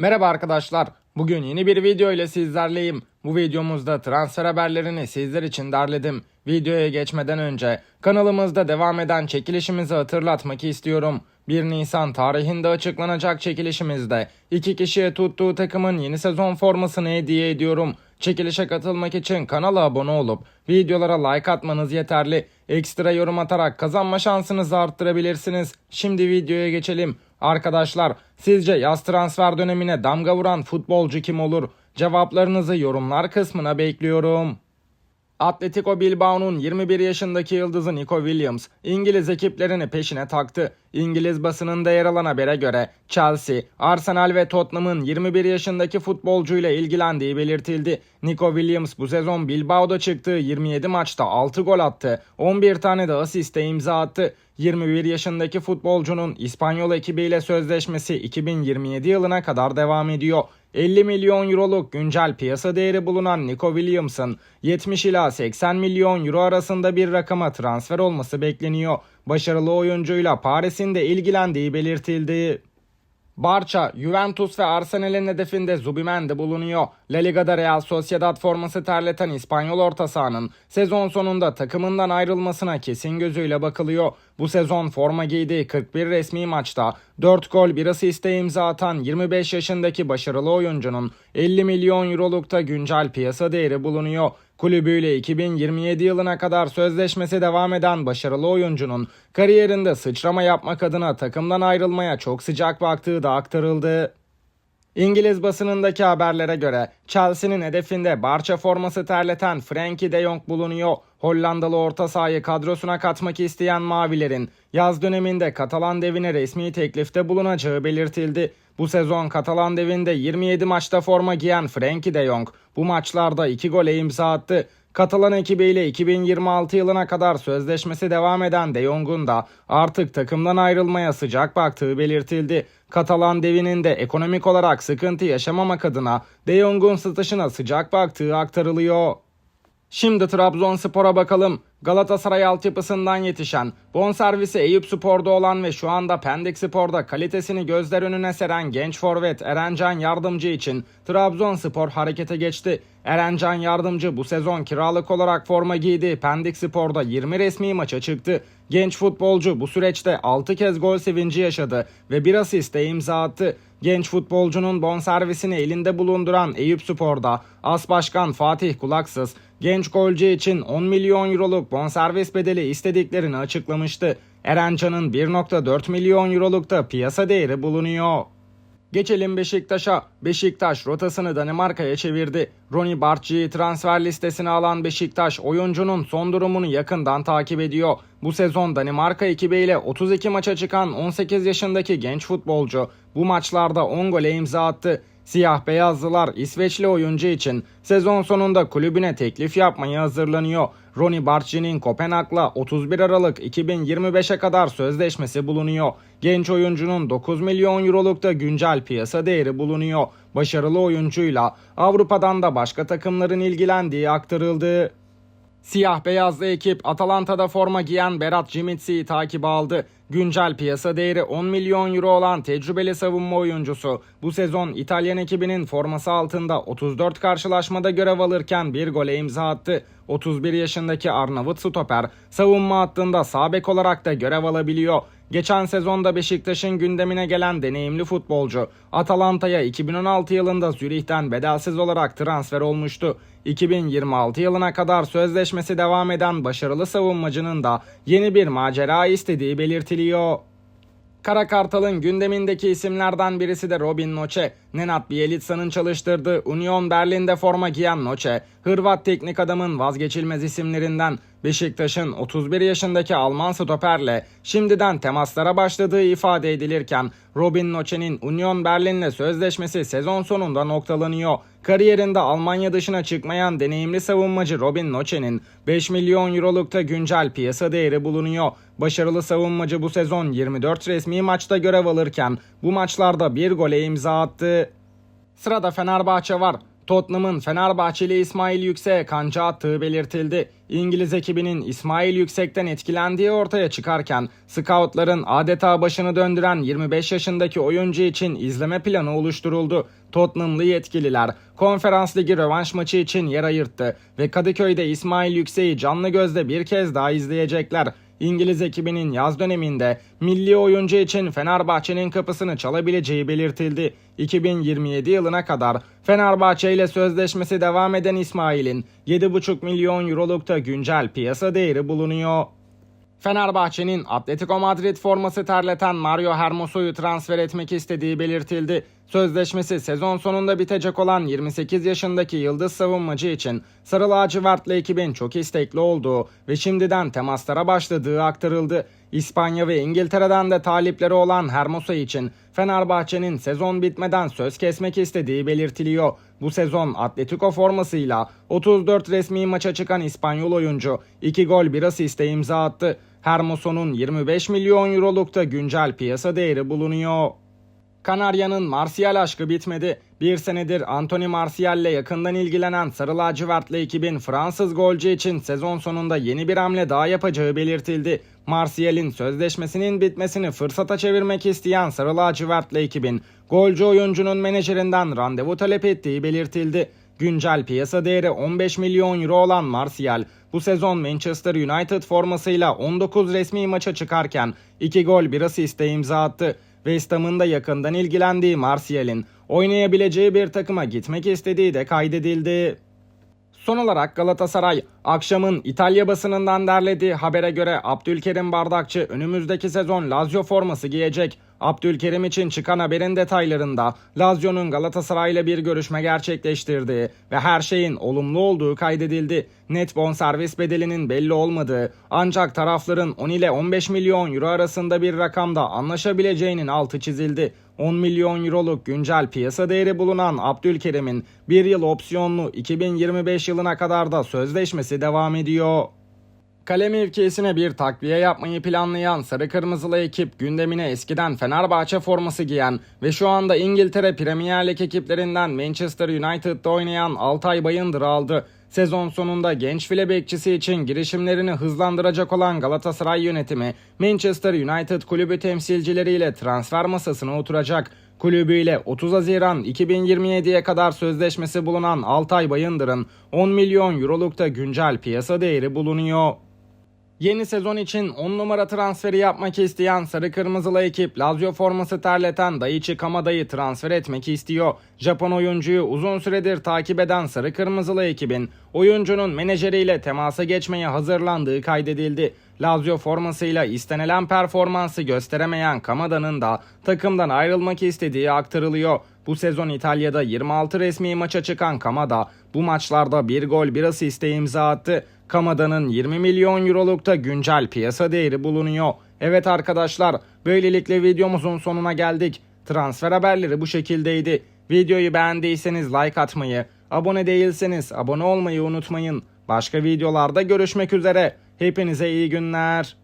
Merhaba arkadaşlar. Bugün yeni bir video ile sizlerleyim. Bu videomuzda transfer haberlerini sizler için derledim. Videoya geçmeden önce kanalımızda devam eden çekilişimizi hatırlatmak istiyorum. 1 Nisan tarihinde açıklanacak çekilişimizde iki kişiye tuttuğu takımın yeni sezon formasını hediye ediyorum. Çekilişe katılmak için kanala abone olup videolara like atmanız yeterli. Ekstra yorum atarak kazanma şansınızı arttırabilirsiniz. Şimdi videoya geçelim. Arkadaşlar sizce yaz transfer dönemine damga vuran futbolcu kim olur? Cevaplarınızı yorumlar kısmına bekliyorum. Atletico Bilbao'nun 21 yaşındaki yıldızı Nico Williams, İngiliz ekiplerini peşine taktı. İngiliz basınında yer alan habere göre Chelsea, Arsenal ve Tottenham'ın 21 yaşındaki futbolcuyla ilgilendiği belirtildi. Nico Williams bu sezon Bilbao'da çıktığı 27 maçta 6 gol attı, 11 tane de asiste imza attı. 21 yaşındaki futbolcunun İspanyol ekibiyle sözleşmesi 2027 yılına kadar devam ediyor. 50 milyon euroluk güncel piyasa değeri bulunan Nico Williams'ın 70 ila 80 milyon euro arasında bir rakama transfer olması bekleniyor. Başarılı oyuncuyla Paris'in de ilgilendiği belirtildi. Barça, Juventus ve Arsenal'in hedefinde Zubimendi bulunuyor. La Liga'da Real Sociedad forması terleten İspanyol orta sahanın sezon sonunda takımından ayrılmasına kesin gözüyle bakılıyor. Bu sezon forma giydiği 41 resmi maçta 4 gol 1 asiste imza atan 25 yaşındaki başarılı oyuncunun 50 milyon eurolukta güncel piyasa değeri bulunuyor. Kulübüyle 2027 yılına kadar sözleşmesi devam eden başarılı oyuncunun kariyerinde sıçrama yapmak adına takımdan ayrılmaya çok sıcak baktığı da aktarıldı. İngiliz basınındaki haberlere göre Chelsea'nin hedefinde Barça forması terleten Frenkie de Jong bulunuyor. Hollandalı orta sahayı kadrosuna katmak isteyen Mavilerin yaz döneminde Katalan devine resmi teklifte bulunacağı belirtildi. Bu sezon Katalan devinde 27 maçta forma giyen Frenkie de Jong bu maçlarda 2 gole imza attı. Katalan ekibiyle 2026 yılına kadar sözleşmesi devam eden De Jong'un da artık takımdan ayrılmaya sıcak baktığı belirtildi. Katalan devinin de ekonomik olarak sıkıntı yaşamamak adına De Jong'un satışına sıcak baktığı aktarılıyor. Şimdi Trabzonspor'a bakalım. Galatasaray altyapısından yetişen, bonservisi Eyüp Spor'da olan ve şu anda Pendik Spor'da kalitesini gözler önüne seren genç forvet Erencan Yardımcı için Trabzonspor harekete geçti. Erencan Yardımcı bu sezon kiralık olarak forma giydi. Pendik Spor'da 20 resmi maça çıktı. Genç futbolcu bu süreçte 6 kez gol sevinci yaşadı ve bir asiste imza attı. Genç futbolcunun bonservisini elinde bulunduran Eyüp Spor'da As Başkan Fatih Kulaksız genç golcü için 10 milyon euroluk bonservis bedeli istediklerini açıklamıştı. Erencan'ın 1.4 milyon eurolukta piyasa değeri bulunuyor. Geçelim Beşiktaş'a. Beşiktaş rotasını Danimarka'ya çevirdi. Ronny Bartçı'yı transfer listesine alan Beşiktaş oyuncunun son durumunu yakından takip ediyor. Bu sezon Danimarka ekibiyle 32 maça çıkan 18 yaşındaki genç futbolcu bu maçlarda 10 gole imza attı. Siyah beyazlılar İsveçli oyuncu için sezon sonunda kulübüne teklif yapmaya hazırlanıyor. Ronny Bartçı'nın Kopenhag'la 31 Aralık 2025'e kadar sözleşmesi bulunuyor. Genç oyuncunun 9 milyon eurolukta güncel piyasa değeri bulunuyor. Başarılı oyuncuyla Avrupa'dan da başka takımların ilgilendiği aktarıldı. Siyah beyazlı ekip Atalanta'da forma giyen Berat Cimitsi'yi takip aldı. Güncel piyasa değeri 10 milyon euro olan tecrübeli savunma oyuncusu bu sezon İtalyan ekibinin forması altında 34 karşılaşmada görev alırken bir gole imza attı. 31 yaşındaki Arnavut stoper savunma hattında sağ bek olarak da görev alabiliyor. Geçen sezonda Beşiktaş'ın gündemine gelen deneyimli futbolcu Atalanta'ya 2016 yılında Zürih'ten bedelsiz olarak transfer olmuştu. 2026 yılına kadar sözleşmesi devam eden başarılı savunmacının da yeni bir macera istediği belirtiliyor. Kara Kartal'ın gündemindeki isimlerden birisi de Robin Noce. Nenad Bielitsa'nın çalıştırdığı Union Berlin'de forma giyen Noce, Hırvat teknik adamın vazgeçilmez isimlerinden Beşiktaş'ın 31 yaşındaki Alman stoperle şimdiden temaslara başladığı ifade edilirken Robin Noce'nin Union Berlin'le sözleşmesi sezon sonunda noktalanıyor. Kariyerinde Almanya dışına çıkmayan deneyimli savunmacı Robin Noce'nin 5 milyon eurolukta güncel piyasa değeri bulunuyor. Başarılı savunmacı bu sezon 24 resmi maçta görev alırken bu maçlarda bir gole imza attı. Sırada Fenerbahçe var. Tottenham'ın Fenerbahçeli İsmail Yüksek'e kanca attığı belirtildi. İngiliz ekibinin İsmail Yüksek'ten etkilendiği ortaya çıkarken scoutların adeta başını döndüren 25 yaşındaki oyuncu için izleme planı oluşturuldu. Tottenhamlı yetkililer konferans ligi rövanş maçı için yer ayırttı ve Kadıköy'de İsmail Yüksek'i canlı gözle bir kez daha izleyecekler. İngiliz ekibinin yaz döneminde milli oyuncu için Fenerbahçe'nin kapısını çalabileceği belirtildi. 2027 yılına kadar Fenerbahçe ile sözleşmesi devam eden İsmail'in 7,5 milyon eurolukta güncel piyasa değeri bulunuyor. Fenerbahçe'nin Atletico Madrid forması terleten Mario Hermoso'yu transfer etmek istediği belirtildi. Sözleşmesi sezon sonunda bitecek olan 28 yaşındaki yıldız savunmacı için Sarı Lacivertli ekibin çok istekli olduğu ve şimdiden temaslara başladığı aktarıldı. İspanya ve İngiltere'den de talipleri olan Hermoso için Fenerbahçe'nin sezon bitmeden söz kesmek istediği belirtiliyor. Bu sezon Atletico formasıyla 34 resmi maça çıkan İspanyol oyuncu 2 gol 1 asiste imza attı. Hermoso'nun 25 milyon eurolukta güncel piyasa değeri bulunuyor. Kanarya'nın Martial aşkı bitmedi. Bir senedir Anthony Martial'le yakından ilgilenen Sarı Lacivertli ekibin Fransız golcü için sezon sonunda yeni bir hamle daha yapacağı belirtildi. Martial'in sözleşmesinin bitmesini fırsata çevirmek isteyen Sarı Lacivertli ekibin golcü oyuncunun menajerinden randevu talep ettiği belirtildi. Güncel piyasa değeri 15 milyon euro olan Martial bu sezon Manchester United formasıyla 19 resmi maça çıkarken 2 gol 1 asiste imza attı. West Ham'ın da yakından ilgilendiği Martial'in oynayabileceği bir takıma gitmek istediği de kaydedildi. Son olarak Galatasaray akşamın İtalya basınından derlediği habere göre Abdülkerim Bardakçı önümüzdeki sezon Lazio forması giyecek. Abdülkerim için çıkan haberin detaylarında Lazio'nun Galatasaray ile bir görüşme gerçekleştirdiği ve her şeyin olumlu olduğu kaydedildi. Net bonservis bedelinin belli olmadığı ancak tarafların 10 ile 15 milyon euro arasında bir rakamda anlaşabileceğinin altı çizildi. 10 milyon euroluk güncel piyasa değeri bulunan Abdülkerim'in bir yıl opsiyonlu 2025 yılına kadar da sözleşmesi devam ediyor. Kale mevkisine bir takviye yapmayı planlayan Sarı Kırmızılı ekip gündemine eskiden Fenerbahçe forması giyen ve şu anda İngiltere Premier Lig ekiplerinden Manchester United'da oynayan Altay Bayındır aldı. Sezon sonunda genç file bekçisi için girişimlerini hızlandıracak olan Galatasaray yönetimi Manchester United kulübü temsilcileriyle transfer masasına oturacak. Kulübüyle 30 Haziran 2027'ye kadar sözleşmesi bulunan Altay Bayındır'ın 10 milyon eurolukta güncel piyasa değeri bulunuyor. Yeni sezon için 10 numara transferi yapmak isteyen Sarı Kırmızılı ekip Lazio forması terleten Daichi Kamada'yı transfer etmek istiyor. Japon oyuncuyu uzun süredir takip eden Sarı Kırmızılı ekibin oyuncunun menajeriyle temasa geçmeye hazırlandığı kaydedildi. Lazio formasıyla istenilen performansı gösteremeyen Kamada'nın da takımdan ayrılmak istediği aktarılıyor. Bu sezon İtalya'da 26 resmi maça çıkan Kamada bu maçlarda bir gol bir asiste imza attı. Kamada'nın 20 milyon eurolukta güncel piyasa değeri bulunuyor. Evet arkadaşlar böylelikle videomuzun sonuna geldik. Transfer haberleri bu şekildeydi. Videoyu beğendiyseniz like atmayı, abone değilseniz abone olmayı unutmayın. Başka videolarda görüşmek üzere. Hepinize iyi günler.